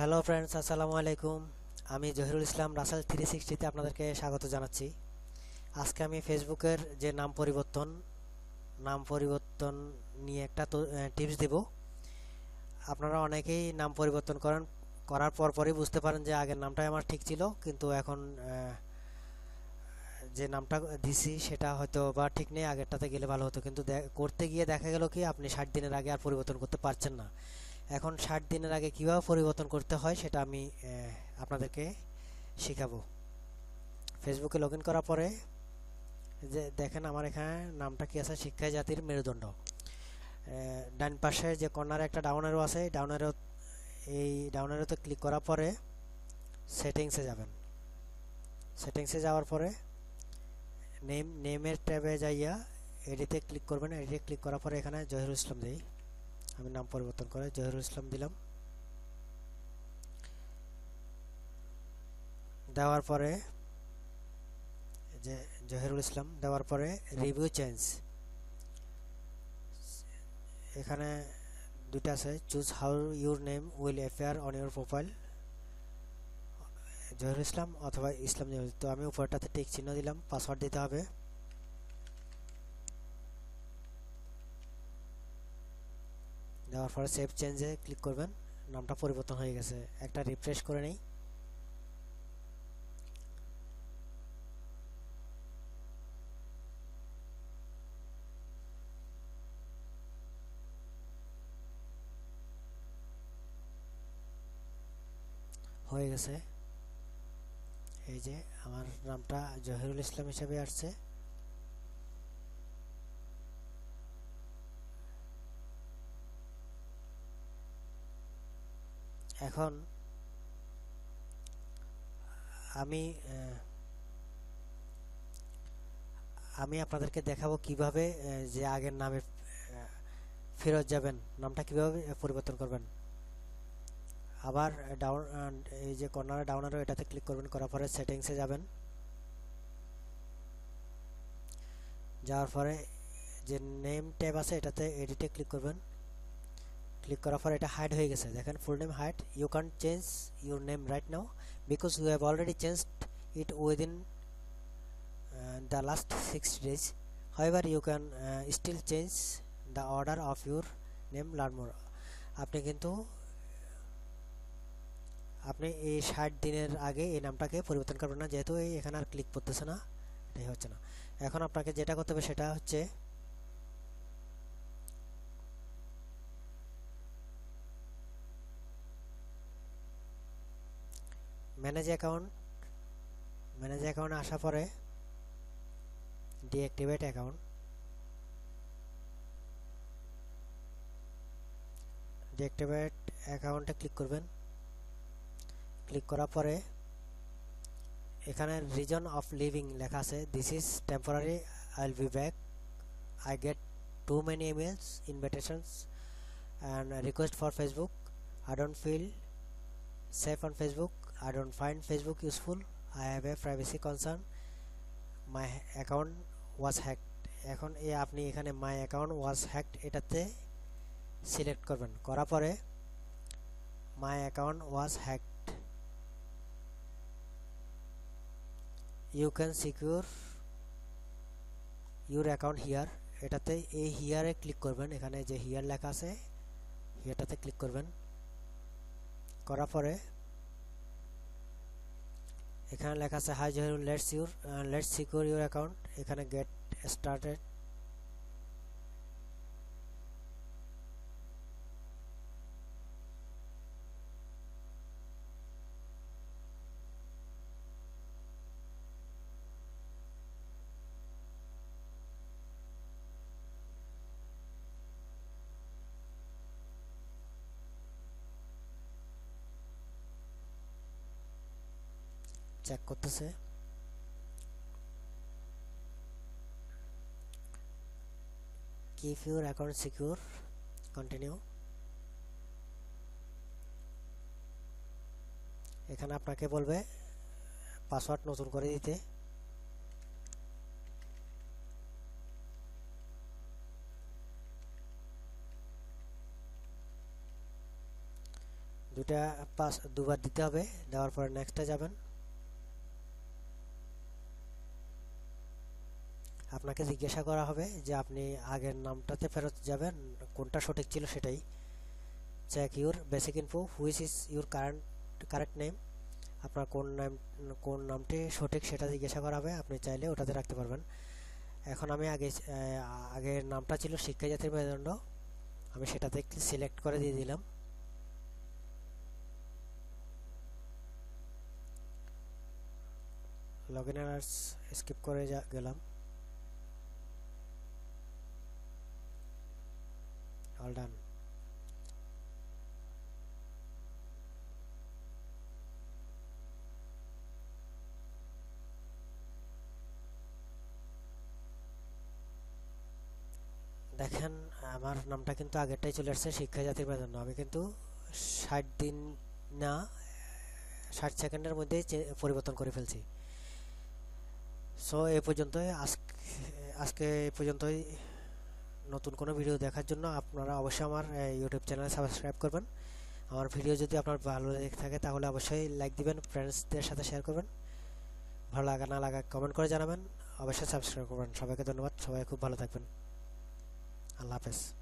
Hello friends আসসালামু আলাইকুম। আমি জহিরুল ইসলাম, রাসেল থ্রি সিক্সটিতে আপনাদেরকে স্বাগত জানাচ্ছি। আজকে আমি ফেসবুকের যে নাম পরিবর্তন নাম পরিবর্তন নিয়ে একটা টিপস দেব। আপনারা অনেকেই নাম পরিবর্তন করেন, করার পর পরই বুঝতে পারেন যে আগের নামটাই আমার ঠিক ছিল, কিন্তু এখন যে নামটা দিছি সেটা হয়তো বা ঠিক নেই, আগেরটাতে গেলে ভালো হতো। কিন্তু করতে গিয়ে দেখা গেল কি, আপনি ষাট দিনের আগে আর পরিবর্তন করতে পারছেন না। এখন ষাট দিনের আগে কীভাবে পরিবর্তন করতে হয় সেটা আমি আপনাদেরকে শেখাবো। ফেসবুকে লগ ইন করার পরে, যে, দেখেন আমার এখানে নামটা কি আছে? শিক্ষা জাতির মেরুদণ্ড। ডান পাশে যে কর্নারে একটা ডাউন আছে ডাউন এই ডাউন ক্লিক করার পরে সেটিংসে যাবেন। সেটিংসে যাওয়ার পরে নেম নেমের ট্যাবে যাইয়া এডিতে ক্লিক করবেন। এডিতে ক্লিক করার পরে এখানে জহিরুল ইসলাম দিই। আমি নাম পরিবর্তন করে জহিরুল ইসলাম দিলাম। দেওয়ার পরে যে জহিরুল ইসলাম, দেওয়ার পরে রিভিউ চেঞ্জ এখানে দুটা আছে choose how your name will appear on your profile Zahirul Islam অথবা ইসলাম। তো আমি উপরটাতে টিক চিহ্ন দিলাম পাসওয়ার্ড দিতে হবে। দেওয়ার পরে সেভ চেঞ্জে ক্লিক করবেন। নামটা পরিবর্তন হয়ে গেছে। একটা রিফ্রেশ করে নেই। হয়ে গেছে। এই যে আমার নামটা জহিরুল ইসলাম হিসেবে আসছে। এখন আমি আমি আপনাদেরকে দেখাবো কীভাবে যে আগের নামে ফেরত যাবেন। নামটা কীভাবে পরিবর্তন করবেন। আবার ডাউন এই যে কর্নারে ডাউন এটাতে ক্লিক করবেন, করার পরে সেটিংসে যাবেন। যাওয়ার পরে যে নেম ট্যাব আছে, এটাতে এডিটে ক্লিক করবেন। ক্লিক করার পর এটা হাইড হয়ে গেছে। দেখেন full name hide you can change your name right now because you have already changed it within the last six days however you can still change the order of your name learn more আপনি কিন্তু, আপনি এই ষাট দিনের আগে এই নামটাকে পরিবর্তন করবেন না, যেহেতু এই এখানে আর ক্লিক করতেছে না, এটাই হচ্ছে না। এখন আপনাকে যেটা করতে হবে সেটা হচ্ছে ম্যানেজ অ্যাকাউন্ট ম্যানেজ অ্যাকাউন্টে আসার পরে ডিঅ্যাক্টিভেট অ্যাকাউন্ট ডিঅ্যাক্টিভেট অ্যাকাউন্টে ক্লিক করবেন। ক্লিক করার পরে এখানে রিজন অফ লিভিং লেখা আছে। This is temporary I will be back I get too many emails invitations and request for Facebook I don't feel safe on Facebook I don't find Facebook useful I have a privacy concern my account was hacked এখন এ আপনি এখানে my account was hacked এটাতে select করবেন। করার পরে my account was hacked you can secure your account here এটাতে এই হিয়ারে ক্লিক করবেন। এখানে যে হিয়ার লেখা আছে হিয়ারটাতে ক্লিক করবেন। করার পরে এখানে লেখা আছে hi Zahirul let's your let's secure your account এখানে গেট স্টার্টেড চেক করতেছে। Keep your account secure continue এখানে আপনাকে বলবে পাসওয়ার্ড নতুন করে দিতে। দুটা পাস দুবার দিতে হবে, দেওয়ার পরে নেক্সটে যাবেন। আপনাকে জিজ্ঞাসা করা হবে যে আপনি আগের নামটাতে ফেরত যাবেন, কোনটা সঠিক ছিল সেটাই। Check your basic info which is your current correct name আপনার কোন নাম, কোন নামটি সঠিক সেটা জিজ্ঞাসা করা হবে, আপনি চাইলে ওটাতে রাখতে পারবেন। এখন আমি আগে আগের নামটা ছিল শিক্ষা জাতির মেরুদণ্ড। আমি সেটাতে সিলেক্ট করে দিয়ে দিলাম। লগ ইন স্কিপ করে গেলাম। অল ডান দেখেন, আমার নামটা কিন্তু আগেরটাই চলে আসছে, শিক্ষা জাতির প্রাধান্য। আমি কিন্তু ষাট দিন না, ষাট সেকেন্ডের মধ্যে পরিবর্তন করে ফেলছি। সো এ পর্যন্তই, আজকে আজকে এ পর্যন্তই। নতুন কোনো ভিডিও দেখার জন্য আপনারা অবশ্যই আমার ইউটিউব চ্যানেল সাবস্ক্রাইব করবেন। আমার ভিডিও যদি আপনার ভালো লেগে থাকে তাহলে অবশ্যই লাইক দিবেন ফ্রেন্ডসদের সাথে শেয়ার করবেন। ভালো লাগা না লাগা কমেন্ট করে জানাবেন। অবশ্যই সাবস্ক্রাইব করবেন। সবাইকে ধন্যবাদ। সবাই খুব ভালো থাকবেন। আল্লাহ হাফেজ।